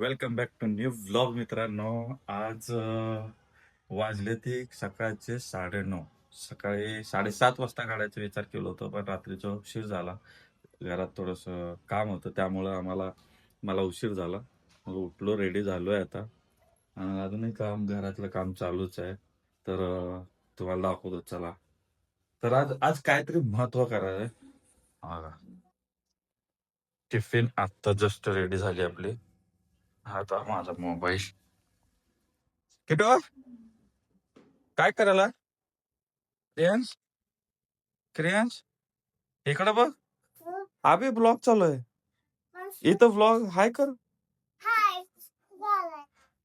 Welcome back to new blog मित्रांनो. आज वाजले ते सकाळचे साडेनऊ. सकाळी साडेसात वाजता काढायचा विचार केला होता पण रात्रीचा उशीर झाला. घरात थोडस काम होतं त्यामुळं आम्हाला मला उशीर झाला. मग उठलो रेडी झालो आहे आता. आणि अजूनही काम घरातलं काम चालूच आहे. तर तुम्हाला दाखवतो चला. तर आज आज काहीतरी महत्त्व करायचं टिफिन आत्ता जस्ट रेडी झाली आपली. आता माझा मोबाईल किटो काय करायला? क्रियांश क्रियांश इकडे बघ. अभि ब्लॉग चालू आहे इथं ब्लॉग हाय कर.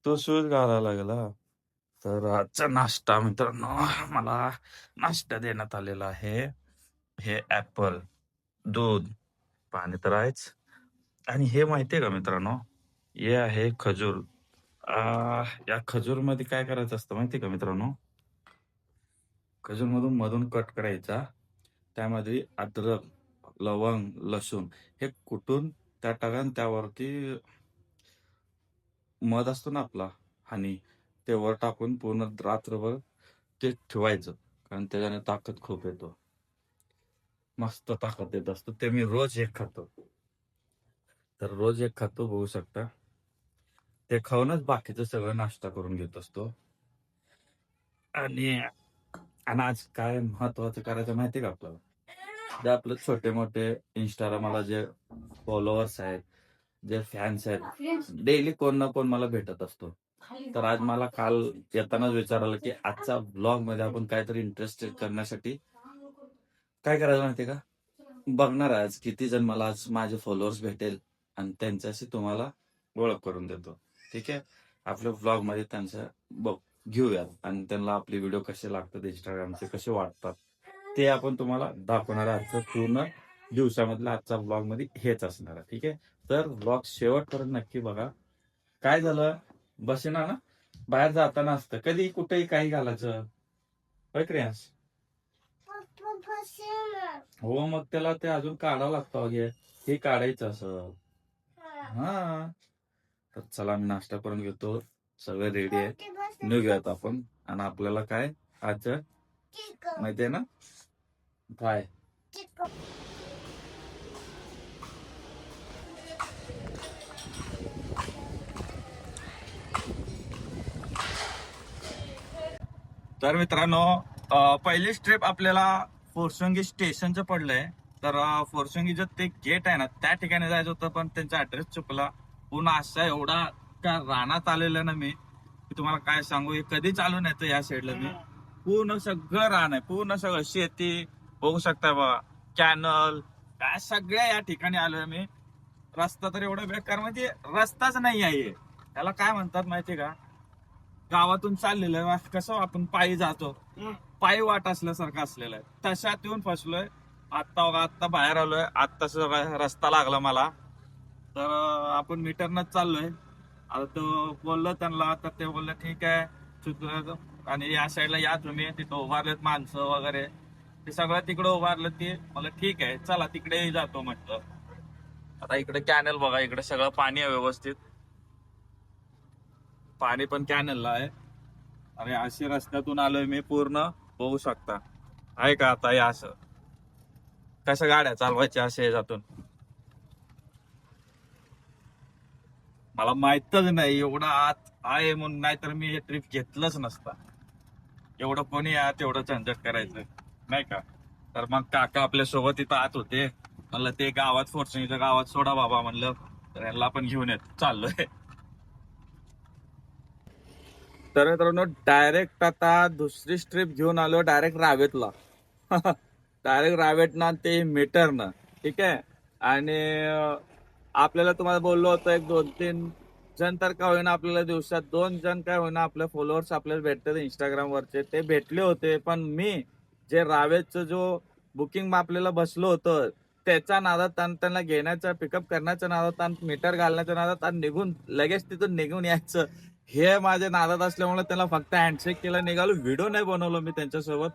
तो शूज घालायला लागला तर आजचा नाश्ता मित्रांनो मला नाश्ता देण्यात आलेला आहे. हे ऍपल दूध पाणी तर आहेच. आणि हे माहितीये का मित्रांनो? हे आहे खजूर. आ, या खजूरमध्ये काय करायचं असतं माहितीये का मित्रांनो? खजूर मधून मधून कट करायचा. त्यामध्ये अद्रक लवंग लसूण हे कुटून त्या टाका त्यावरती मध असतो ना आपला हनी ते वर टाकून पूर्ण रात्रभर ते ठेवायचं. कारण त्याच्याने ताकद खूप येतो. मस्त ताकद येत असतो. ते मी रोज एक खातो. तर रोज एक खातो बघू शकता. ते खाऊनच बाकीचं सगळं नाश्ता करून घेत असतो. आणि आणि आज काय महत्वाचं करायचं माहितीये का आपल्याला? जे आपले छोटे मोठे इंस्टाला मला जे फॉलोअर्स आहेत जे फॅन्स आहेत डेली कोण ना कोण मला भेटत असतो. तर आज मला काल येतानाच विचारलं की आजचा ब्लॉगमध्ये आपण काहीतरी इंटरेस्टेड करण्यासाठी काय करायचं माहितीये का? बघणार आज किती जण मला आज माझे फॉलोअर्स भेटेल आणि त्यांच्याशी तुम्हाला ओळख करून देतो. ठीक आहे? आपल्या ब्लॉगमध्ये त्यांचं बघ घेऊयात. आणि त्यांना आपले व्हिडिओ कसे लागतात इंस्टाग्रामचे कसे वाटतात ते आपण तुम्हाला दाखवणार आहे आजचं पूर्ण दिवसामधला आजचा ब्लॉगमध्ये हेच असणार आहे. ठीक आहे? तर ब्लॉग शेवटपर्यंत नक्की बघा. काय झालं? बसेना ना? बाहेर जाताना असतं. कधी कुठेही काही घालायचं. होय क्रियांश हो मग त्याला ते अजून काढावं लागतं हे काढायचं असं. हा. तर चला मी नाश्ता करून घेतो. सगळं रेडी आहे निघूयात आपण. आणि आपल्याला काय? आज माहितीये ना? काय? तर मित्रांनो पहिली ट्रिप आपल्याला फोरसंगी स्टेशनचं पडलंय. तर फोरसंगीचं ते गेट आहे ना त्या ठिकाणी जायचं होतं पण त्यांचा ऍड्रेस चुकला. पुन्हा असा एवढा त्या रानात आलेलं ना मी की तुम्हाला काय सांगू हे कधी चालून येतं या साईडला मी. पूर्ण सगळं रान आहे. पूर्ण सगळं शेती बघू शकता बा कॅनल काय सगळ्या या ठिकाणी आलोय मी. रस्ता तर एवढा बेकार म्हणजे रस्ताच नाही आहे त्याला काय म्हणतात माहितीये का? गावातून चाललेलं आहे. कसं आपण पायी जातो? पायी वाट असल्यासारखं असलेलं आहे. तशात येऊन फसलोय. आत्ता आत्ता बाहेर आलोय. आत्ता सगळा रस्ता लागला मला. तर आपण मीटरनच चाललोय. आता तो बोललो त्यांना तर ते बोलले ठीक आहे चुकलं आणि या साईडला या तुम्ही तिथं उभारलेत माणसं वगैरे. ते सगळं तिकडे उभारलं ते मला ठीक आहे चला तिकडे जातो म्हटलं. आता इकडे कॅनल बघा इकडे सगळं पाणी आहे व्यवस्थित. पाणी पण कॅनलला आहे. अरे अशी रस्त्यातून आलोय मी पूर्ण बघू शकता. आहे का आता हे असं? कशा गाड्या चालवायच्या असे ह्याच्यातून? मला माहितच नाही एवढं आत आहे म्हणून नाहीतर मी हे ट्रिप घेतलंच नसता. एवढं कोणी आत एवढं झंझट करायचं नाही का? तर मग काका आपल्यासोबत इथं आत होते. म्हणलं ते गावात फोरसणीच्या गावात सोडा बाबा म्हणलं. तर यांना पण घेऊन येत. चाललोय. तर मित्रांनो डायरेक्ट आता दुसरी स्ट्रीप घेऊन आलो डायरेक्ट रावेतला. डायरेक्ट रावेतनं ते मीटर ना. ठीक आहे? आणि आपल्याला तुम्हाला बोललो होतो एक दोन तीन जण तर काय होईना आपल्याला दिवसात दोन जण काय होईना आपले फॉलोअर्स आपल्याला भेटतात इंस्टाग्राम वरचे. ते भेटले होते पण मी जे रावेतचं जो बुकिंग आपल्याला बसलो होतं त्याचा नादात आणि त्यांना घेण्याच्या पिकअप करण्याच्या नादात आणि मीटर घालण्याचा नादात आणि निघून लगेच तिथून निघून यायचं. हे माझ्या नादात असल्यामुळे त्यांना फक्त हँडशेक केला निघालो. व्हिडिओ नाही बनवलो मी त्यांच्यासोबत.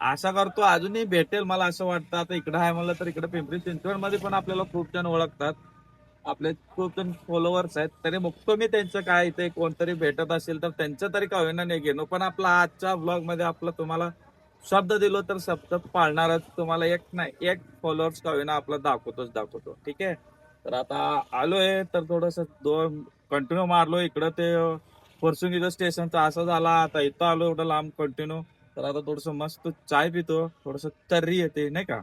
आशा करतो अजूनही भेटेल मला असं वाटतं. आता इकडं आहे म्हणलं तर इकडे पिंपरी चिंचवडमध्ये पण आपल्याला खूप जण ओळखतात. आपले खूप फॉलोअर्स आहेत तरी बघतो मी त्यांचं काय इथे कोणतरी भेटत असेल तर त्यांचं तरी का होईना नाही घेणं. पण आपला आजच्या ब्लॉगमध्ये आपला तुम्हाला शब्द दिलो तर शब्द पाळणारच तुम्हाला एक नाही एक फॉलोअर्स का होईना आपला दाखवतोच दाखवतो. ठीक आहे? तर आता आलोय तर थोडस दोन कंटिन्यू मारलो. इकडं ते फॉर्च्युनिटर स्टेशनचं असं झाला. आता इथं आलो एवढं लांब कंटिन्यू तर आता थोडस मस्त चाय पितो थोडस तर्री येते नाही का?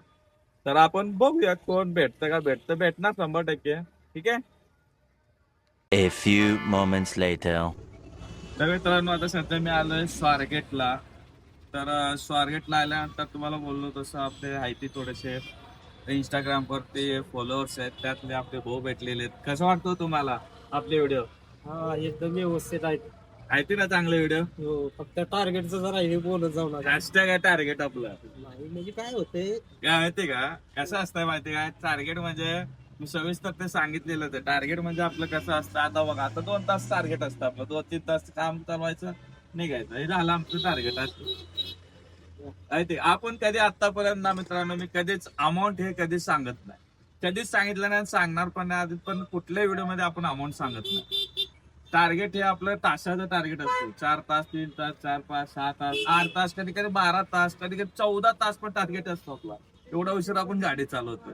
तर आपण बघूया कोण भेटतं का? भेटतं भेटणार शंभर टक्के. ठीक आहे? A few moments later. तर मित्रांनो आता सध्या मी आलोय स्वारगेटला. तर अं, स्वारगेटला आल्यानंतर तुम्हाला बोललो तसं आपले माहिती थोडेसे इंस्टाग्राम वरती फॉलोअर्स आहेत त्यातले आपले भाऊ भेटलेले आहेत. कसं वाटतं तुम्हाला आपले व्हिडिओ हा एकदम व्यवस्थित आहे माहिती ना चांगले व्हिडिओ हो, फक्त टार्गेटचं जरा हे बोलत जाऊ नका. हॅशटॅग आहे टार्गेट आपलं. नाही म्हणजे काय होते काय माहिती का? कसं असतं माहिती काय टार्गेट म्हणजे मी सविस्तर ते सांगितलेलं ते. टार्गेट म्हणजे आपलं कसं असतं आता बघा आता दोन तास टार्गेट असतं आपलं. दोन तीन तास काम चालवायचं निघायचं. हे झालं आमचं टार्गेट असतं आपण कधी आतापर्यंत ना मित्रांनो मी कधीच अमाऊंट हे कधीच सांगत नाही. कधीच सांगितलं नाही सांगणार पण नाही आधी पण कुठल्याही व्हिडिओमध्ये आपण अमाऊंट सांगत नाही. टार्गेट हे आपलं तासाचं टार्गेट असतो. चार तास तीन तास चार पाच सहा तास आठ तास कधी कधी बारा तास कधी कधी चौदा तास पण टार्गेट असतो आपला. एवढा उशीर आपण गाडी चालवतोय.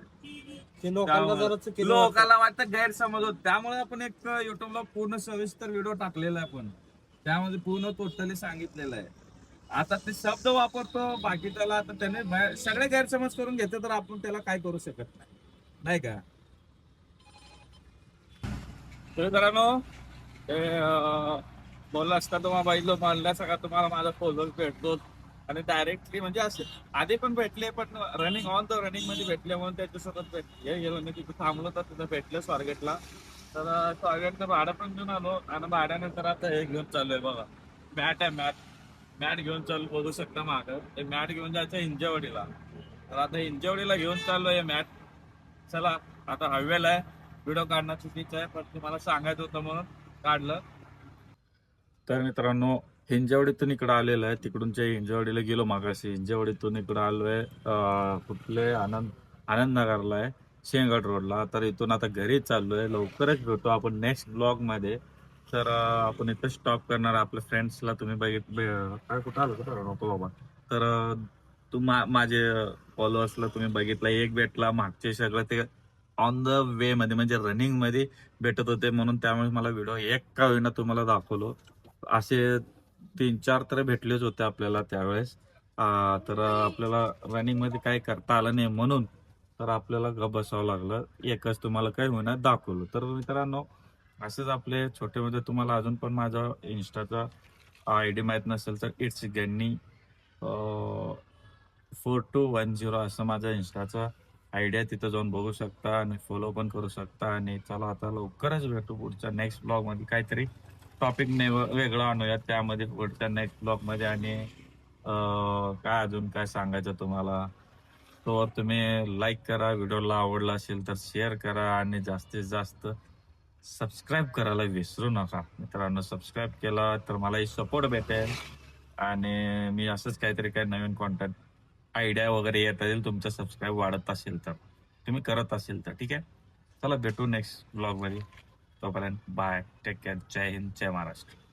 ते लोकांना त्यामुळे जरा चुकीचं लोकांना वाटतं गैरसमज होत. त्यामुळे आपण एक युट्यूबला पूर्ण सविस्तर व्हिडिओ टाकलेला आहे आपण त्यामध्ये पूर्ण टोटली सांगितलेलं आहे. आता ते शब्द वापरतो बाकी त्याला आता त्याने बाहेर- सगळे गैरसमज करून घेते तर आपण त्याला काय करू शकत नाही. नाही का? तर मित्रांनो ते अं, बोललं असता तुम्हाला बघितलं म्हणल्या सगळा तुम्हाला माझा फॉलोअर भेटतो आणि डायरेक्टली म्हणजे असे. आधी पण भेटले पण रनिंग ऑन द रनिंगमध्ये भेटले म्हणून त्याच्यासोबत भेट हे गेलो मी म्हणजे तिथे थांबलो तर तिथं भेटले स्वारगेटला. तर स्वारगेटचं भाडं पण घेऊन आलो आणि भाड्यानंतर आता हे घेऊन चाललोय बघा. मॅट आहे मॅट मॅट घेऊन चालू बघू शकता मागं. ते मॅट घेऊन जायचं इंजेवडीला. तर आता इंजेवडीला घेऊन चाललो हे मॅट चला आता हवेला आहे. व्हिडिओ काढणं चुकीचं आहे पण तुम्हाला सांगायचं होतं म्हणून काढलं. तर मित्रांनो हिंजवडीतून इकडं आलेलं आहे. तिकडूनच्या हिंजवडीला गेलो मागाशी हिंजवडीतून इकडं आलोय आहे कुठले आनंद आनंदनगरला आहे शेंगड रोडला. तर इथून आता घरी चाललोय. लवकरच भेटतो आपण नेक्स्ट ब्लॉगमध्ये. तर आपण इथं स्टॉप करणार आपल्या फ्रेंड्सला तुम्ही बघित बे- काय कुठं आलो कुठं नको बाबा. तर तू मा- माझे फॉलोअर्सला तुम्ही बघितला. एक भेटला मागचे सगळं ते ऑन द वे मध्ये म्हणजे रनिंगमध्ये भेटत होते. म्हणून त्यामुळे मला व्हिडिओ एक का होईना तुम्हाला दाखवलो. असे तीन चार तर भेटलेच होते आपल्याला त्यावेळेस. तर आपल्याला रनिंगमध्ये काय काही करता आलं नाही म्हणून तर आपल्याला ग बसावं लागलं. एकच तुम्हाला काय होणार दाखवलं. तर मित्रांनो असेच आपले छोटे मोठे तुम्हाला अजून पण माझा इन्स्टाचा आय डी माहीत नसेल तर it's ganny four two one zero असं माझा इन्स्टाचा आयडिया तिथं जाऊन बघू शकता आणि फॉलो पण करू शकता. आणि चला आता लवकरच भेटू पुढच्या नेक्स्ट ब्लॉगमध्ये काहीतरी. टॉपिक ने वेगळं आणूया त्यामध्ये पुढच्या नेक्स्ट ब्लॉगमध्ये आणि काय अजून काय सांगायचं तुम्हाला? तो तुम्ही लाईक करा व्हिडिओला आवडला असेल तर शेअर करा आणि जास्तीत जास्त सबस्क्राईब करायला विसरू नका. मित्रांनो सबस्क्राईब केला तर मलाही सपोर्ट भेटेल. आणि मी असंच काहीतरी काही नवीन कॉन्टेंट आयडिया वगैरे येत असेल तुमचं सबस्क्राईब वाढत असेल तर. तुम्ही करत असेल तर ठीक आहे? चला भेटू नेक्स्ट ब्लॉगमध्ये तोपर्यंत बाय. Take care. जय हिंद जय महाराष्ट्र.